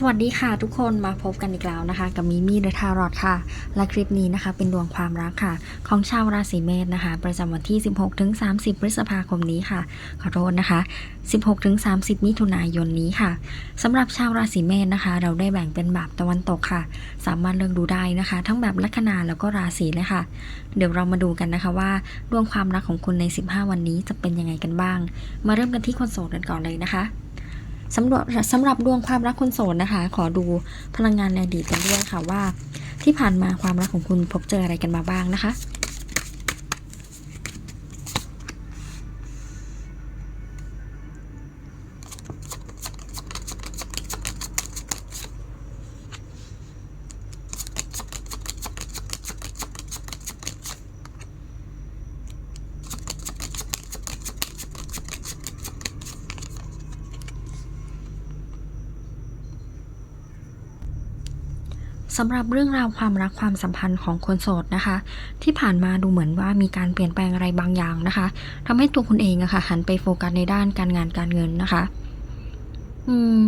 สวัสดีค่ะทุกคนมาพบกันอีกแล้วนะคะ กับมิมี่เดอะทารอดค่ะ และคลิปนี้นะคะ เป็นดวงความรักค่ะ ของชาวราศีเมษนะคะ ประจำวันที่ 16ถึง30 พฤษภาคมนี้ค่ะ ขอโทษนะคะ 16ถึง30 มิถุนายนนี้ค่ะสำหรับชาวราศีเมษนะคะ เราได้แบ่งเป็นแบบตะวันตกค่ะ สามารถเลือกดูได้นะคะ ทั้งแบบลัคนาแล้วก็ราศีเลยค่ะ เดี๋ยวเรามาดูกันนะคะว่าดวงความรักของคุณใน 15 วันนี้จะเป็นยังไงกันบ้าง มาเริ่มกันที่คนโสดกันก่อนเลยนะคะ สำหรับสำหรับดวงความรักคนโสดนะคะ ขอดูพลังงานในอดีตกันด้วยค่ะว่า ที่ผ่านมาความรักของคุณพบเจออะไรกันมาบ้างนะคะ สำหรับเรื่องราวความรักความสัมพันธ์ของคนโสดนะคะ ที่ผ่านมาดูเหมือนว่ามีการเปลี่ยนแปลงอะไรบางอย่างนะคะทำให้ตัวคุณเองอะค่ะหันไปโฟกัสในด้านการงานการเงินนะคะอืม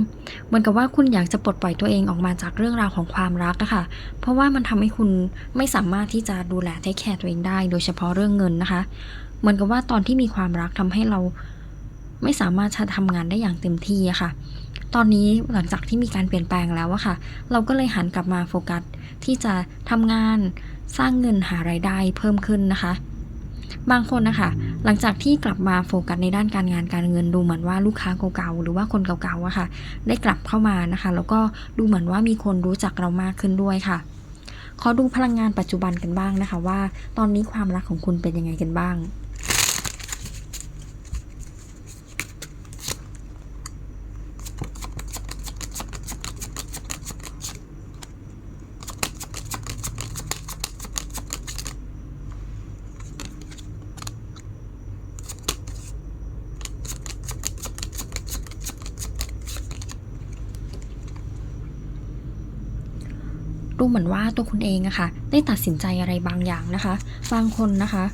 เหมือนกับว่าคุณอยากจะปลดปล่อยตัวเองออกมาจากเรื่องราวของความรักนะคะเพราะว่ามันทำให้คุณไม่สามารถที่จะดูแลเทคแคร์ตัวเองได้ โดยเฉพาะเรื่องเงินนะคะ เหมือนกับว่าตอนที่มีความรักทำให้เราไม่สามารถจะทำงานได้อย่างเต็มที่อะค่ะ ตอนนี้หลังจากที่มีการเปลี่ยนแปลงแล้วอะค่ะ เราก็เลยหันกลับมาโฟกัสที่จะทำงานสร้างเงินหารายได้เพิ่มขึ้นนะคะ บางคนนะคะ หลังจากที่กลับมาโฟกัสในด้านการงานการเงินดูเหมือนว่าลูกค้าเก่าๆหรือว่าคนเก่าๆอะค่ะ ได้กลับเข้ามานะคะ แล้วก็ดูเหมือนว่ามีคนรู้จักเรามากขึ้นด้วยค่ะ ขอดูพลังงานปัจจุบันกันบ้างนะคะ ว่า ตอนนี้ความรักของคุณเป็นยังไงกันบ้าง เหมือนว่าตัวคุณเองอะค่ะ ได้ตัดสินใจอะไรบางอย่างนะคะ บางคนนะคะ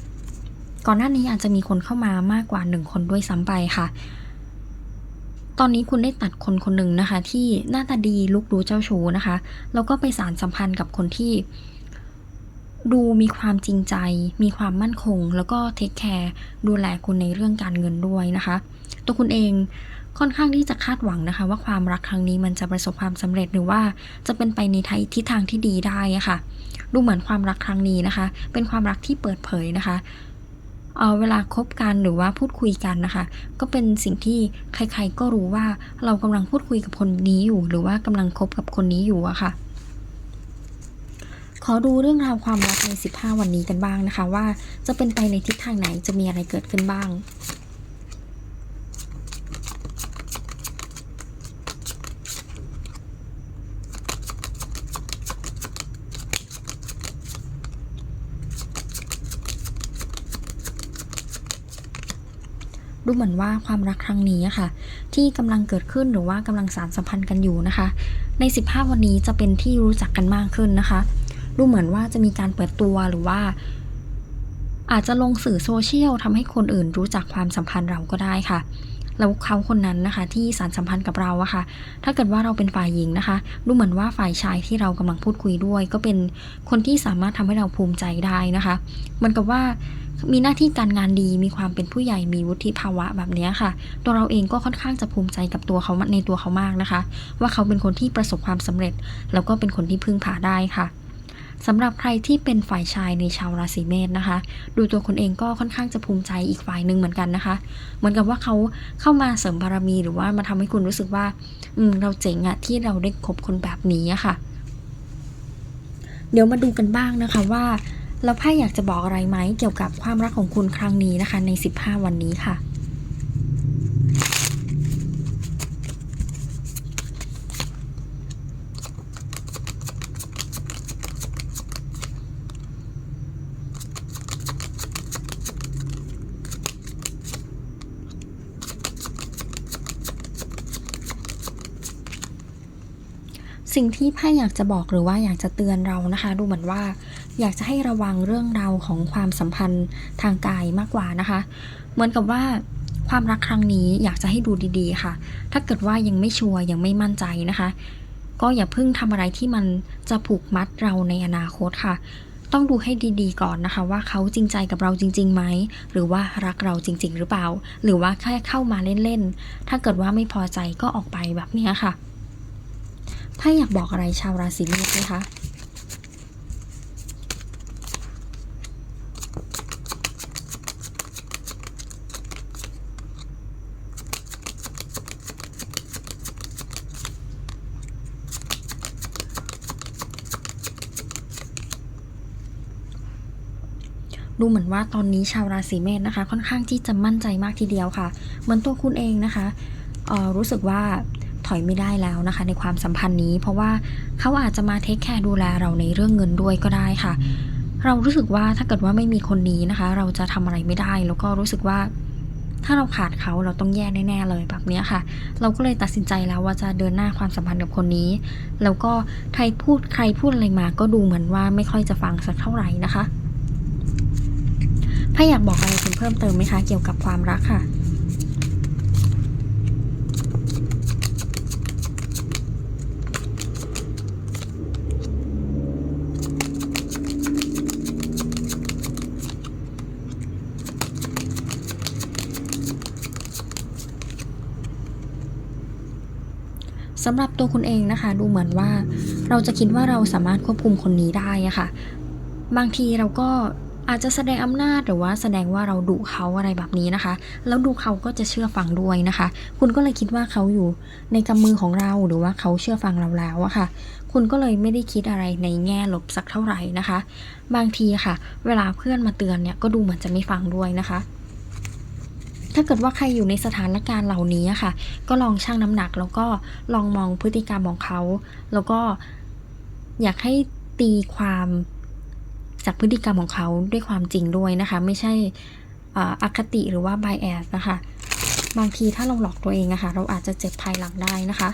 ก่อนหน้านี้อาจจะมีคนเข้ามามากกว่าหนึ่งคนด้วยซ้ำไปค่ะตอนนี้คุณได้ตัดคนคนหนึ่งนะคะ ที่หน้าตาดีลุกรู้เจ้าชู้นะคะ แล้วก็ไปสารสัมพันธ์กับคนที่ ดูมีความจริงใจ มีความมั่นคง แล้วก็เทคแคร์ดูแลคุณในเรื่องการเงินด้วยนะคะ ตัวคุณเอง ค่อนข้างที่จะคาดหวังนะคะ ว่าความรักครั้งนี้มันจะประสบความสำเร็จหรือว่าจะเป็นไปในทิศทางที่ดีได้ะค่ะ ดูเหมือนความรักครั้งนี้นะคะ เป็นความรักที่เปิดเผยนะคะเอ่อเวลาคบกันหรือว่าพูดคุยกันนะคะ ก็เป็นสิ่งที่ใครๆก็รู้ว่าเรากำลังพูดคุยกับคนนี้อยู่ หรือว่ากำลังคบกับคนนี้อยู่อะค่ะขอดูเรื่องราวความรักใน 15 วันนี้กันบ้างนะคะ ว่าจะเป็นไปในทิศทางไหนจะมีอะไรเกิดขึ้นบ้าง ดูเหมือนว่าความรักครั้งนี้อะค่ะ ที่กำลังเกิดขึ้นหรือว่ากำลังสารสัมพันธ์กันอยู่นะคะ ใน 15 วันนี้จะเป็นที่รู้จักกันมากขึ้นนะคะดูเหมือนว่าจะมีการเปิดตัวหรือว่า อาจจะลงสื่อโซเชียลทำให้คนอื่นรู้จักความสัมพันธ์เราก็ได้ค่ะแล้วเขาคนนั้นนะคะ ที่สารสัมพันธ์กับเราอะค่ะ ถ้าเกิดว่าเราเป็นฝ่ายหญิงนะคะ ดูเหมือนว่าฝ่ายชายที่เรากำลังพูดคุยด้วย ก็เป็นคนที่สามารถทำให้เราภูมิใจได้นะคะเหมือนกับว่า มีหน้าที่การงานดีมีความเป็นผู้ใหญ่มีวุฒิภาวะแบบนี้ค่ะ ตัวเราเองก็ค่อนข้างจะภูมิใจกับตัวเขาในตัวเขามากนะคะ ว่าเขาเป็นคนที่ประสบความสำเร็จ แล้วก็เป็นคนที่พึ่งพาได้ค่ะสำหรับใครที่เป็นฝ่ายชายในชาวราศีเมษนะคะ ดูตัวคนเองก็ค่อนข้างจะภูมิใจอีกฝ่ายหนึ่งเหมือนกันนะคะ เหมือนกับว่าเขาเข้ามาเสริมบารมีหรือว่ามาทำให้คุณรู้สึกว่า อืมเราเจ๋งอะที่เราได้คบคนแบบนี้อะค่ะ เดี๋ยวมาดูกันบ้างนะคะว่า แล้วไพ่อยากจะบอกอะไรไหมเกี่ยวกับความรักของคุณครั้งนี้นะคะ ใน 15 วันนี้ค่ะสิ่งที่ไพ่อยากจะบอกหรือว่าอยากจะเตือนเรานะคะ ดูเหมือนว่า อยากจะให้ระวังเรื่องราวของความสัมพันธ์ทางกายมากกว่านะคะ เหมือนกับว่าความรักครั้งนี้อยากจะให้ดูดีๆ ค่ะ ถ้าเกิดว่ายังไม่ชัวร์ยังไม่มั่นใจนะคะ ก็อย่าเพิ่งทำอะไรที่มันจะผูกมัดเราในอนาคตค่ะ ต้องดูให้ดีๆ ก่อนนะคะ ว่าเขาจริงใจกับเราจริงๆไหม หรือว่ารักเราจริง ๆ หรือเปล่า หรือว่าแค่เข้ามาเล่นๆ ถ้าเกิดว่าไม่พอใจก็ออกไปแบบนี้ค่ะ ถ้าอยากบอกอะไรชาวราศีเมษไหมคะ ดูเหมือนว่าตอนนี้ชาวราศีเมษนะคะ ค่อนข้างที่จะมั่นใจมากทีเดียวค่ะ เหมือนตัวคุณเองนะคะรู้สึกว่าถอยไม่ได้แล้วนะคะ ในความสัมพันธ์นี้ เพราะว่าเขาอาจจะมาเทคแคร์ดูแลเราในเรื่องเงินด้วยก็ได้ค่ะ เรารู้สึกว่าถ้าเกิดว่าไม่มีคนนี้นะคะ เราจะทำอะไรไม่ได้แล้วก็รู้สึกว่า ถ้าเราขาดเขาเราต้องแย่แน่ๆเลยแบบนี้ค่ะ เราก็เลยตัดสินใจแล้วว่าจะเดินหน้าความสัมพันธ์กับคนนี้ แล้วก็ใครพูดใครพูดอะไรมาก็ดูเหมือนว่าไม่ค่อยจะฟังสักเท่าไหร่นะคะ ถ้าอยากบอกอะไรคุณเพิ่มเติมไหมคะ เกี่ยวกับความรักค่ะสำหรับตัวคุณเองนะคะ ดูเหมือนว่า เราจะคิดว่าเราสามารถควบคุมคนนี้ได้อะค่ะ บางทีเราก็ อาจจะแสดงอำนาจหรือว่าแสดงว่าเราดุเขาอะไรแบบนี้นะคะ แล้วดูเขาก็จะเชื่อฟังด้วยนะคะ คุณก็เลยคิดว่าเขาอยู่ในกำมือของเราหรือว่าเขาเชื่อฟังเราแล้วอะค่ะ คุณก็เลยไม่ได้คิดอะไรในแง่ลบสักเท่าไหร่นะคะ บางทีค่ะ เวลาเพื่อนมาเตือนเนี่ยก็ดูเหมือนจะไม่ฟังด้วยนะคะถ้าเกิดว่าใครอยู่ในสถานการณ์เหล่านี้อะค่ะ ก็ลองชั่งน้ำหนัก แล้วก็ลองมองพฤติกรรมของเขา แล้วก็อยากให้ตีความ จากพฤติกรรมของเขาด้วยความจริงด้วยนะคะ ไม่ใช่ออคติหรือว่า bias นะคะ บางทีถ้าเราหลอกตัวเองอะคะเราอาจจะเจ็บภายหลังได้นะคะ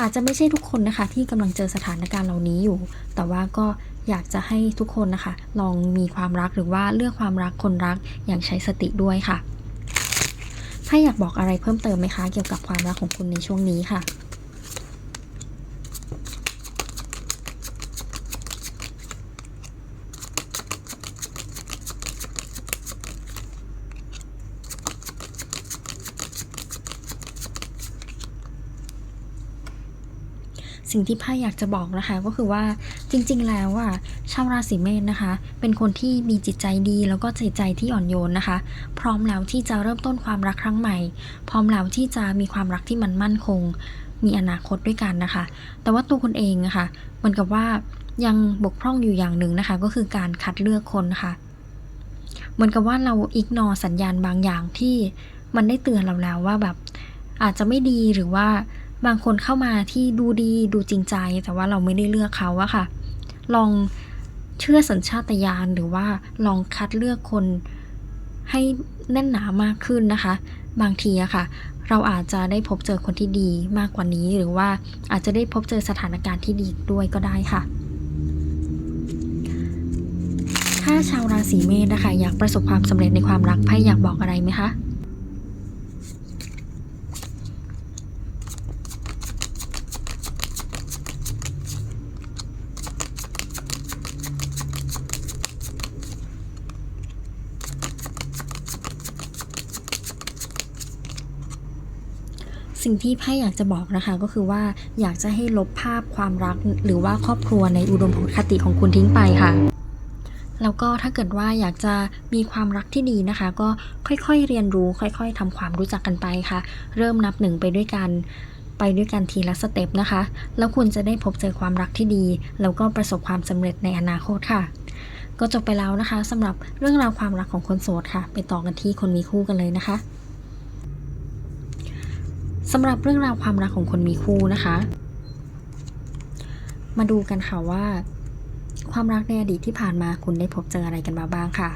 อาจจะไม่ใช่ทุกคนนะคะ ที่กำลังเจอสถานการณ์เหล่านี้อยู่ แต่ว่าก็อยากจะให้ทุกคนนะคะ ลองมีความรักหรือว่าเลือกความรักคนรักอย่างใช้สติด้วยค่ะ ถ้าอยากบอกอะไรเพิ่มเติมไหมคะ เกี่ยวกับความรักของคุณในช่วงนี้ค่ะ สิ่งที่ไพ่อยากจะบอกนะคะก็คือว่าจริงๆ แล้วอะชาวราศีเมษนะคะ เป็นคนที่มีจิตใจดีแล้วก็ใจใจที่อ่อนโยนนะคะ พร้อมแล้วที่จะเริ่มต้นความรักครั้งใหม่ พร้อมแล้วที่จะมีความรักที่มันมั่นคง มีอนาคตด้วยกันนะคะ แต่ว่าตัวคนเองนะคะเหมือนกับว่ายังบกพร่องอยู่อย่างหนึ่งนะคะ ก็คือการคัดเลือกคนค่ะเหมือนกับว่าเราอิกนอสัญญาณบางอย่างที่มันได้เตือนเราแล้วว่าแบบอาจจะไม่ดีหรือว่า บางคนเข้ามาที่ดูดีดูจริงใจ แต่ว่าเราไม่ได้เลือกเขาอะค่ะ ลองเชื่อสัญชาตญาณหรือว่าลองคัดเลือกคนให้แน่นหนามากขึ้นนะคะ บางทีอะค่ะ เราอาจจะได้พบเจอคนที่ดีมากกว่านี้ หรือว่าอาจจะได้พบเจอสถานการณ์ที่ดีด้วยก็ได้ค่ะ ถ้าชาวราศีเมษนะคะ อยากประสบความสำเร็จในความรักไพ่อยากบอกอะไรไหมคะ สิ่งที่ไพ่อยากจะบอกนะคะก็คือว่าอยากจะให้ลบภาพความรัก หรือว่าครอบครัวในอุดมคติของคุณทิ้งไปค่ะแล้วก็ถ้าเกิดว่าอยากจะมีความรักที่ดีนะคะ ก็ค่อยๆเรียนรู้ ค่อยๆทำความรู้จักกันไปค่ะ เริ่มนับหนึ่งไปด้วยกัน ไปด้วยกันทีละสเต็ปนะคะ แล้วคุณจะได้พบเจอความรักที่ดี แล้วก็ประสบความสำเร็จในอนาคตค่ะ ก็จบไปแล้วนะคะสำหรับเรื่องราวความรักของคนโสดค่ะ ไปต่อกันที่คนมีคู่กันเลยนะคะ สำหรับเรื่องราวความรักของคนมีคู่นะคะ มาดูกันค่ะว่า ความรักในอดีตที่ผ่านมาคุณได้พบเจออะไรกันมาบ้างค่ะ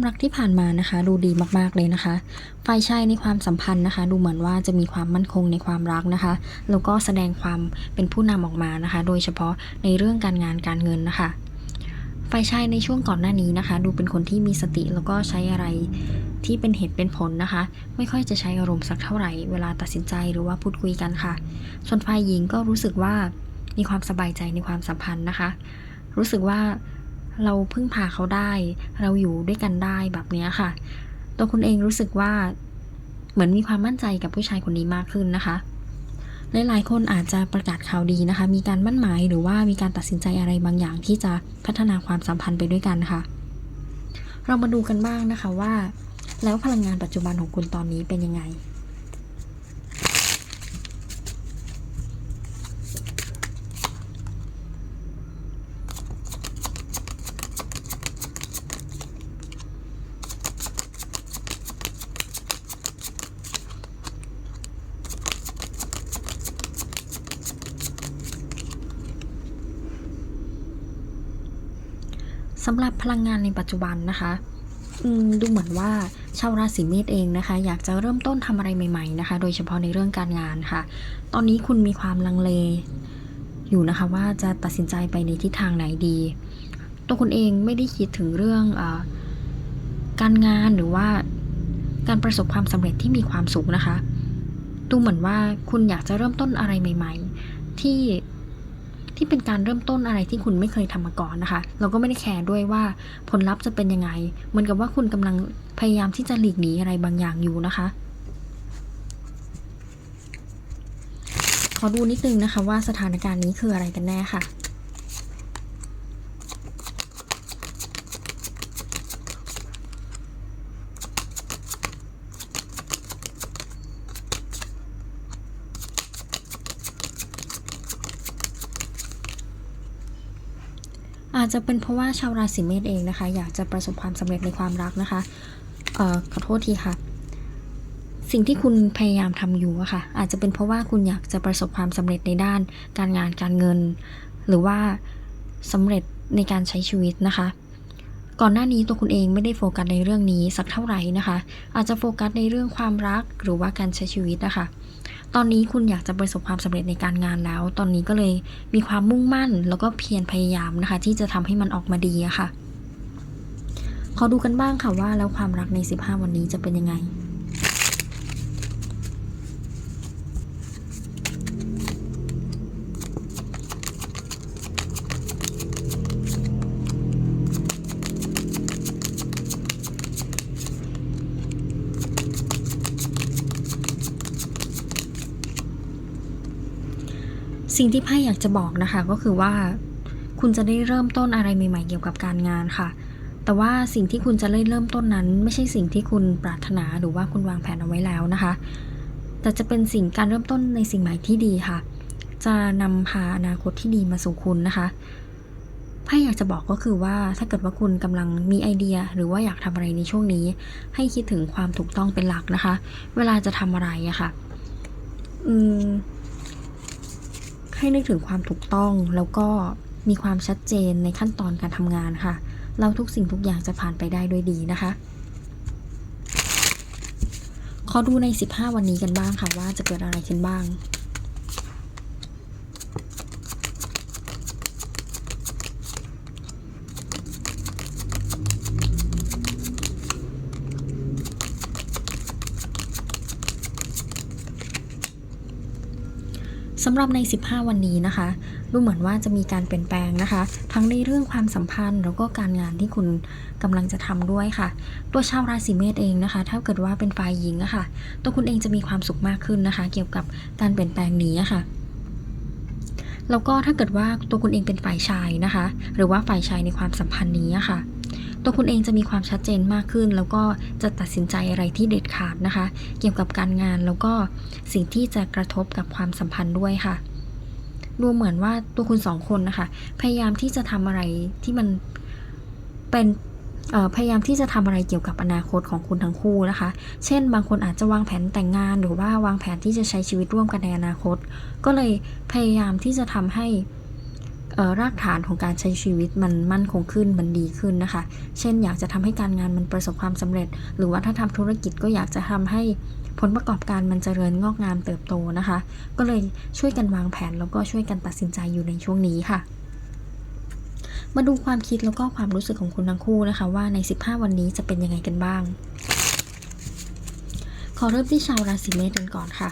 ความรักที่ผ่านมานะคะ ดูดีมากๆเลยนะคะฝ่ายชายในความสัมพันธ์นะคะ ดูเหมือนว่าจะมีความมั่นคงในความรักนะคะ แล้วก็แสดงความเป็นผู้นำออกมานะคะ โดยเฉพาะในเรื่องการงานการเงินนะคะฝ่ายชายในช่วงก่อนหน้านี้นะคะ ดูเป็นคนที่มีสติแล้วก็ใช้อะไรที่เป็นเหตุเป็นผลนะคะ ไม่ค่อยจะใช้อารมณ์สักเท่าไหร่ เวลาตัดสินใจหรือว่าพูดคุยกันค่ะ ส่วนฝ่ายหญิงก็รู้สึกว่ามีความสบายใจในความสัมพันธ์นะคะ รู้สึกว่า เราพึ่งพาเขาได้ เราอยู่ด้วยกันได้แบบนี้ค่ะ ตัวคุณเองรู้สึกว่าเหมือนมีความมั่นใจกับผู้ชายคนนี้มากขึ้นนะคะหลายๆคนอาจจะประกาศข่าวดีนะคะ มีการมั่นหมายหรือว่ามีการตัดสินใจอะไรบางอย่างที่จะพัฒนาความสัมพันธ์ไปด้วยกันค่ะ เรามาดูกันบ้างนะคะว่า แล้วพลังงานปัจจุบันของคุณตอนนี้เป็นยังไง สำหรับพลังงานในปัจจุบันนะคะดูเหมือนว่าชาวราศีเมษเองนะคะ อยากจะเริ่มต้นทำอะไรใหม่ ๆนะคะ โดยเฉพาะในเรื่องการงานค่ะ ตอนนี้คุณมีความลังเลอยู่นะคะว่าจะตัดสินใจไปในทิศทางไหนดี ตัวคุณเองไม่ได้คิดถึงเรื่องออการงานหรือว่าการประสบความสำเร็จที่มีความสุขนะคะ ดูเหมือนว่าคุณอยากจะเริ่มต้นอะไรใหม่ ๆ ที่ ที่เป็นการเริ่มต้นอะไรที่คุณไม่เคยทำมาก่อนนะคะ เราก็ไม่ได้แคร์ด้วยว่าผลลัพธ์จะเป็นยังไง เหมือนกับว่าคุณกำลังพยายามที่จะหลีกหนีอะไรบางอย่างอยู่นะคะ ขอดูนิดนึงนะคะว่าสถานการณ์นี้คืออะไรกันแน่ค่ะ อาจจะเป็นเพราะว่าชาวราศีเมษเองนะคะ อยากจะประสบความสำเร็จในความรักนะคะเอ่อขอโทษทีค่ะ สิ่งที่คุณพยายามทำอยู่อะค่ะ อาจจะเป็นเพราะว่าคุณอยากจะประสบความสำเร็จในด้านการงานการเงิน หรือว่าสำเร็จในการใช้ชีวิตนะคะ ก่อนหน้านี้ตัวคุณเองไม่ได้โฟกัสในเรื่องนี้สักเท่าไหร่นะคะ อาจจะโฟกัสในเรื่องความรักหรือว่าการใช้ชีวิตนะคะ ตอนนี้คุณอยากจะประสบความสำเร็จในการงานแล้ว ตอนนี้ก็เลยมีความมุ่งมั่น แล้วก็เพียรพยายามนะคะ ที่จะทำให้มันออกมาดีอะค่ะ ขอดูกันบ้างค่ะว่าแล้วความรักใน 15 วันนี้จะเป็นยังไง สิ่งที่ไพ่อยากจะบอกนะคะก็คือว่า คุณจะได้เริ่มต้นอะไรใหม่ๆเกี่ยวกับการงานค่ะ แต่ว่าสิ่งที่คุณจะได้เริ่มต้นนั้น ไม่ใช่สิ่งที่คุณปรารถนาหรือว่าคุณวางแผนเอาไว้แล้วนะคะ แต่จะเป็นสิ่งการเริ่มต้นในสิ่งใหม่ที่ดีค่ะ จะนำพาอนาคตที่ดีมาสู่คุณนะคะไพ่อยากจะบอกก็คือว่าถ้าเกิดว่าคุณกำลังมีไอเดีย หรือว่าอยากทำอะไรในช่วงนี้ ให้คิดถึงความถูกต้องเป็นหลักนะคะ เวลาจะทำอะไรอะค่ะ อืม ให้นึกถึงความถูกต้องแล้วก็มีความชัดเจนในขั้นตอนการทำงานค่ะเล้วทุกสิ่งทุกอย่างจะผ่านไปได้ด้วยดีนะคะ ขอดูใน 15 วันนี้กันบ้างค่ะว่าจะเกิดอะไรขึ้นบ้างำหรับใน 15 วันนี้นะคะ ดูเหมือนว่าจะมีการเปลี่ยนแปลงนะคะ ทั้งในเรื่องความสัมพันธ์แล้วก็การงานที่คุณกำลังจะทำด้วยค่ะ ตัวชาวราศีเมษเองนะคะ ถ้าเกิดว่าเป็นฝ่ายหญิงอะค่ะตัวคุณเองจะมีความสุขมากขึ้นนะคะ เกี่ยวกับการเปลี่ยนแปลงนี้ะค่ะแล้วก็ถ้าเกิดว่าตัวคุณเองเป็นฝ่ายชายนะคะ หรือว่าฝ่ายชายในความสัมพันธ์นี้อะค่ะ ตัวคุณเองจะมีความชัดเจนมากขึ้น แล้วก็จะตัดสินใจอะไรที่เด็ดขาดนะคะ เกี่ยวกับการงานแล้วก็สิ่งที่จะกระทบกับความสัมพันธ์ด้วยค่ะดูเหมือนว่าตัวคุณสองคนนะคะ พยายามที่จะทำอะไรที่มันเป็นพยายามที่จะทำอะไรเกี่ยวกับอนาคตของคุณทั้งคู่นะคะ เช่น บางคนอาจจะวางแผนแต่งงานหรือว่าวางแผนที่จะใช้ชีวิตร่วมกันในอนาคต ก็เลยพยายามที่จะทำให้ รากฐานของการใช้ชีวิตมันมั่นคงขึ้นมันดีขึ้นนะคะ เช่น อยากจะทำให้การงานมันประสบความสำเร็จ หรือว่าถ้าทำธุรกิจก็อยากจะทำให้ผลประกอบการมันเจริญงอกงามเติบโตนะคะ ก็เลยช่วยกันวางแผนแล้วก็ช่วยกันตัดสินใจอยู่ในช่วงนี้ค่ะ มาดูความคิดแล้วก็ความรู้สึกของคุณทั้งคู่นะคะ ว่าใน 15 วันนี้จะเป็นยังไงกันบ้าง ขอเริ่มที่ชาวราศีเมษกันก่อนค่ะ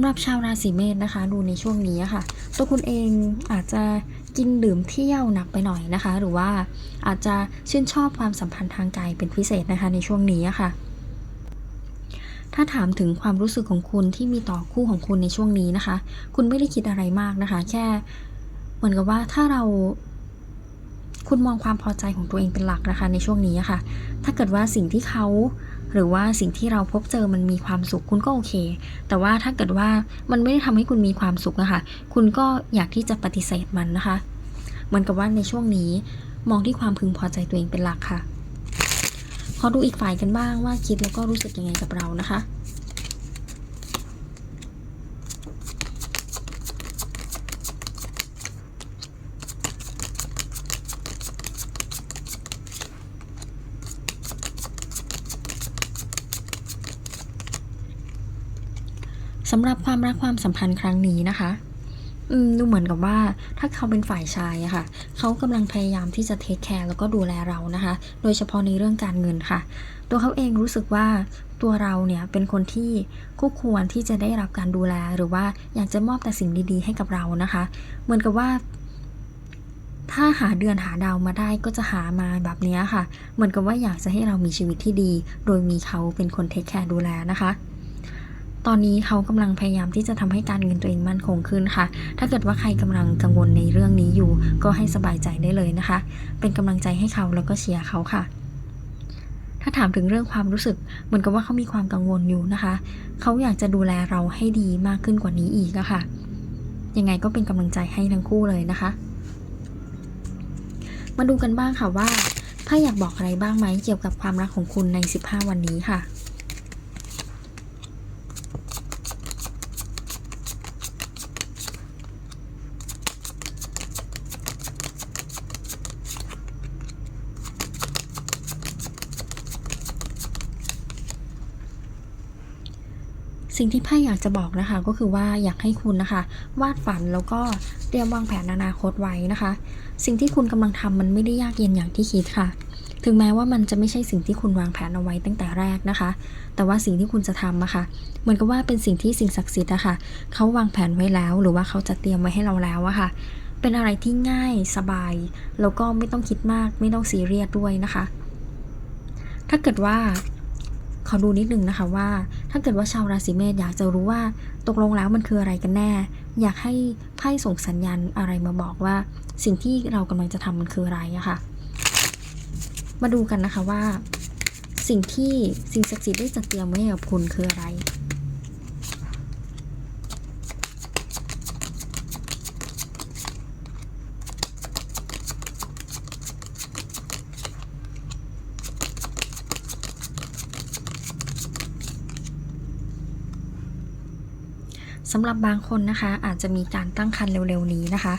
ำหรับชาวราศีเมษนะคะ ดูในช่วงนี้ค่ะ ตัวคุณเองอาจจะกินดื่มเที่ยวหนักไปหน่อยนะคะ หรือว่าอาจจะชื่นชอบความสัมพันธ์ทางกายเป็นพิเศษนะคะในช่วงนี้ค่ะ ถ้าถามถึงความรู้สึกของคุณที่มีต่อคู่ของคุณในช่วงนี้นะคะ คุณไม่ได้คิดอะไรมากนะคะ แค่เหมือนกับว่าถ้าเราคุณมองความพอใจของตัวเองเป็นหลักนะคะในช่วงนี้ค่ะ ถ้าเกิดว่าสิ่งที่เขา หรือว่าสิ่งที่เราพบเจอมันมีความสุขคุณก็โอเค แต่ว่าถ้าเกิดว่ามันไม่ได้ทำให้คุณมีความสุขอะค่ะคุณก็อยากที่จะปฏิเสธมันนะคะเหมือนกับว่าในช่วงนี้มองที่ความพึงพอใจตัวเองเป็นหลักค่ะขอดูอีกฝ่ายกันบ้างว่าคิดแล้วก็รู้สึกยังไงกับเรานะคะ สำหรับความรักความสัมพันธ์ครั้งนี้นะคะอืมดูเหมือนกับว่าถ้าเขาเป็นฝ่ายชายอะค่ะ เขากำลังพยายามที่จะเทคแคร์แล้วก็ดูแลเรานะคะ โดยเฉพาะในเรื่องการเงินค่ะ ตัวเขาเองรู้สึกว่าตัวเราเนี่ยเป็นคนที่คู่ควรที่จะได้รับการดูแลหรือว่าอยากจะมอบแต่สิ่งดีๆ ให้กับเรานะคะ เหมือนกับว่า ถ้าหาเดือนหาดาวมาได้ก็จะหามาแบบนี้ค่ะ เหมือนกับว่าอยากจะให้เรามีชีวิตที่ดี โดยมีเขาเป็นคนเทคแคร์ดูแลนะคะ ตอนนี้เขากำลังพยายามที่จะทำให้การเงินตัวเองมั่นคงขึ้นค่ะ ถ้าเกิดว่าใครกำลังกังวลในเรื่องนี้อยู่ ก็ให้สบายใจได้เลยนะคะ เป็นกำลังใจให้เขาแล้วก็เชียร์เขาค่ะ ถ้าถามถึงเรื่องความรู้สึก เหมือนกับว่าเขามีความกังวลอยู่นะคะ เขาอยากจะดูแลเราให้ดีมากขึ้นกว่านี้อีกอะค่ะ ยังไงก็เป็นกำลังใจให้ทั้งคู่เลยนะคะ มาดูกันบ้างค่ะว่าไพ่อยากบอกอะไรบ้างไหมเกี่ยวกับความรักของคุณใน 15 วันนี้ค่ะ สิ่งที่ไพ่อยากจะบอกนะคะ ก็คือว่าอยากให้คุณนะคะ วาดฝันแล้วก็เตรียมวางแผนอนาคตไว้นะคะ สิ่งที่คุณกำลังทำมันไม่ได้ยากเย็นอย่างที่คิดค่ะ ถึงแม้ว่ามันจะไม่ใช่สิ่งที่คุณวางแผนเอาไว้ตั้งแต่แรกนะคะ แต่ว่าสิ่งที่คุณจะทำอะค่ะเหมือนกับว่าเป็นสิ่งที่สิ่งศักดิ์สิทธิ์อะค่ะเขาวางแผนไว้แล้ว หรือว่าเขาจะเตรียมไว้ให้เราแล้วอะค่ะเป็นอะไรที่ง่ายสบาย แล้วก็ไม่ต้องคิดมาก ไม่ต้องซีเรียสด้วยนะคะ ถ้าเกิดว่า ขอดูนิดนึงนะคะว่า ถ้าเกิดว่าชาวราศีเมษอยากจะรู้ว่าตกลงแล้วมันคืออะไรกันแน่ อยากให้ไพ่ส่งสัญญาณอะไรมาบอกว่า สิ่งที่เรากำลังจะทำมันคืออะไรอะค่ะ มาดูกันนะคะว่า สิ่งที่สิ่งศักดิ์สิทธิ์ได้จัดเตรียมไว้กับคุณคืออะไร สำหรับบางคนนะคะ อาจจะมีการตั้งครรภ์เร็วๆนี้นะคะ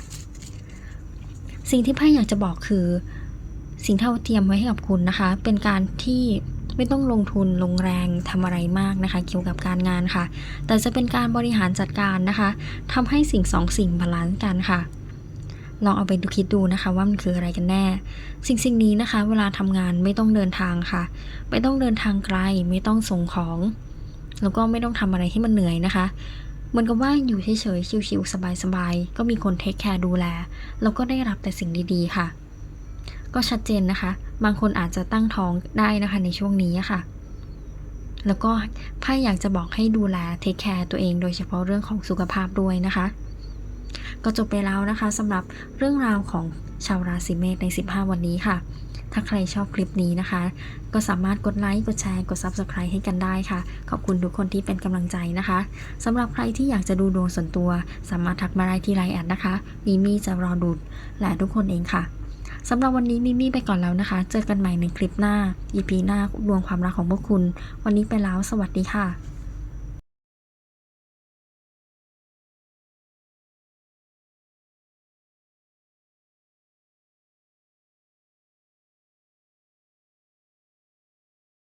สิ่งที่ไพ่อยากจะบอกคือ สิ่งที่เราเตรียมไว้ให้กับคุณนะคะ เป็นการที่ไม่ต้องลงทุนลงแรงทำอะไรมากนะคะ เกี่ยวกับการงานค่ะ แต่จะเป็นการบริหารจัดการนะคะทำให้สิ่งสองสิ่งบาลานซ์กันค่ะ ลองเอาไปดูคิดดูนะคะ ว่ามันคืออะไรกันแน่ สิ่งสิ่งนี้นะคะ เวลาทำงานไม่ต้องเดินทางค่ะ ไม่ต้องเดินทางไกล ไม่ต้องส่งของ แล้วก็ไม่ต้องทำอะไรที่มันเหนื่อยนะคะ เหมือนกับว่าอยู่เฉยๆ ชิวๆ สบายๆ ก็มีคนเทคแคร์ดูแล แล้วก็ได้รับแต่สิ่งดีๆ ค่ะ ก็ชัดเจนนะคะ บางคนอาจจะตั้งท้องได้นะคะในช่วงนี้ค่ะ แล้วก็ไพ่อยากจะบอกให้ดูแลเทคแคร์ตัวเองโดยเฉพาะเรื่องของสุขภาพด้วยนะคะ ก็จบไปแล้วนะคะสำหรับเรื่องราวของชาวราศีเมษใน 15 วันนี้ค่ะ ถ้าใครชอบคลิปนี้นะคะ ก็สามารถกดไลค์ กดแชร์ กด Subscribe ให้กันได้ค่ะ ขอบคุณทุกคนที่เป็นกำลังใจนะคะสำหรับใครที่อยากจะดูดวงส่วนตัว สามารถทักมาได้ที่ไลน์แอดนะคะ มีมี่จะรอดูและทุกคนเองค่ะสำหรับวันนี้มิมี่ไปก่อนแล้วนะคะ เจอกันใหม่ในคลิปหน้า EP หน้าดวงความรักของพวกคุณ วันนี้ไปแล้ว สวัสดีค่ะ